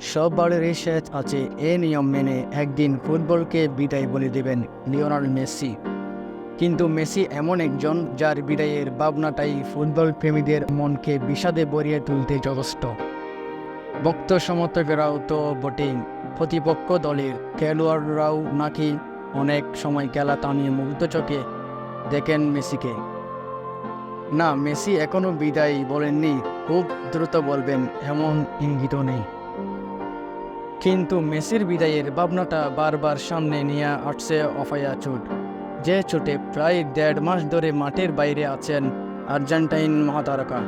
সব বারেরই আছে এ নিয়ম মেনে একদিন ফুটবলকে বিদায় বলে দেবেন লিওনাল মেসি। কিন্তু মেসি এমন একজন যার বিদায়ের ভাবনাটাই ফুটবল প্রেমীদের মনকে বিষাদে ভরিয়ে তুলতে যথেষ্ট। ভক্ত সমর্থকেরাও তো বটেই। প্রতিপক্ষ দলের খেলোয়াড়রাও নাকি অনেক সময় খেলা টানিয়ে মুগ্ধ চোখে দেখেন মেসিকে। না, মেসি এখনও বিদায় বলেননি, খুব দ্রুত বলবেন, এমন ইঙ্গিত নেই। কিন্তু মেসির বিদায়ের ভাবনাটা বারবার সামনে নিয়ে আসছে অফায়া চোট। যে চোটে প্রায় দেড় মাস ধরে মাঠের বাইরে আছেন আর্জেন্টাইন মহাতারকা।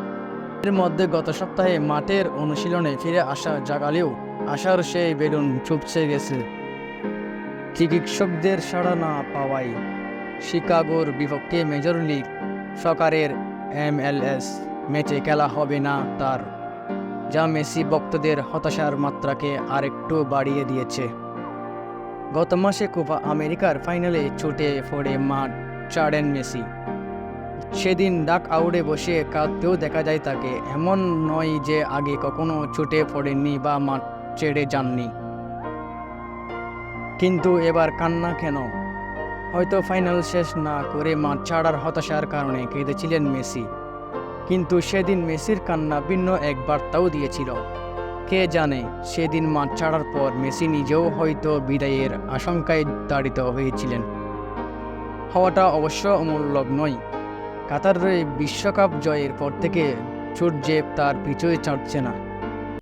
এর মধ্যে গত সপ্তাহে মাঠের অনুশীলনে ফিরে আসা জাগালেও আসার সেই বেলুন চুপসে গেছে। চিকিৎসকদের সাড়া না পাওয়ায় শিকাগোর বিপক্ষে মেজর লিগ সকারের এমএলএস ম্যাচে খেলা হবে না তার। যা মেসি ভক্তদের হতাশার মাত্রাকে আরেকটু বাড়িয়ে দিয়েছে। গত মাসে কোপা আমেরিকার ফাইনালে ছুটে পড়ে মাঠ ছাড়েন মেসি। সেদিন ডাক আউটে বসে কাঁদতেও দেখা যায় তাকে, এমন নয় যে আগে কখনো ছুটে পড়েননি বা মাঠ ছেড়ে যাননি। কিন্তু এবার কান্না কেন? হয়তো ফাইনাল শেষ না করে মাঠ ছাড়ার হতাশার কারণে কেঁদেছিলেন মেসি। কিন্তু সেদিন মেসির কান্না ভিন্ন এক বার্তাও দিয়েছিল। কে জানে, সেদিন মাঠ ছাড়ার পর মেসি নিজেও হয়তো বিদায়ের আশঙ্কায় তাড়িত হয়েছিলেন। হওয়াটা অবশ্য অমূল্যক নয়। কাতারের বিশ্বকাপ জয়ের পর থেকে সূর্যেব তার পিছুয়ে ছাড়ছে না।